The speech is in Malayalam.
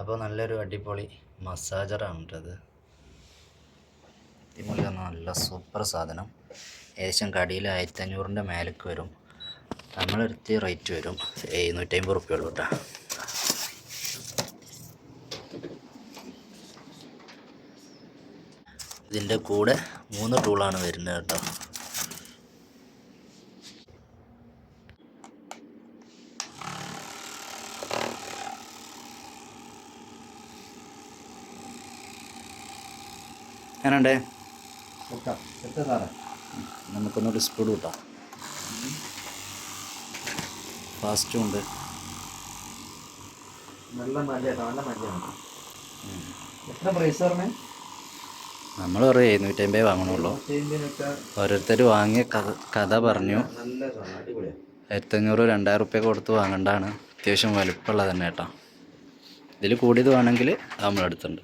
അപ്പോൾ നല്ലൊരു അടിപൊളി മസാജറാണ് കേട്ടത് പറഞ്ഞാൽ നല്ല സൂപ്പർ സാധനം. ഏകദേശം കടിയിൽ ആയിരത്തി അഞ്ഞൂറിന്റെ മേലേക്ക് വരും. നമ്മളെടുത്ത് റേറ്റ് വരും. എഴുന്നൂറ്റമ്പത് റുപ്യ കേട്ടോ ഇതിന്റെ കൂടെ മൂന്ന് ടൂളാണ് വരുന്നത് കേട്ടോ എങ്ങനെയുണ്ടേ? നമുക്കൊന്നൊരു സ്പീഡ് കിട്ടാം. ഫാസ്റ്റും ഉണ്ട്. നല്ല മല്ലാണ് നല്ല മല്ലാണ് എത്ര പ്രൈസ് പറഞ്ഞേ നമ്മൾ പറയും എഴുന്നൂറ്റമ്പേ വാങ്ങണുള്ളൂ. ഓരോരുത്തർ വാങ്ങിയ കഥ കഥ പറഞ്ഞു. ആയിരത്തഞ്ഞൂറ് രണ്ടായിരം റുപ്യ കൊടുത്ത് വാങ്ങേണ്ടതാണ് അത്യാവശ്യം വലുപ്പമുള്ളത് തന്നെ കേട്ടോ. ഇതിൽ കൂടിയത് വേണമെങ്കിൽ നമ്മളെടുത്തുണ്ട്.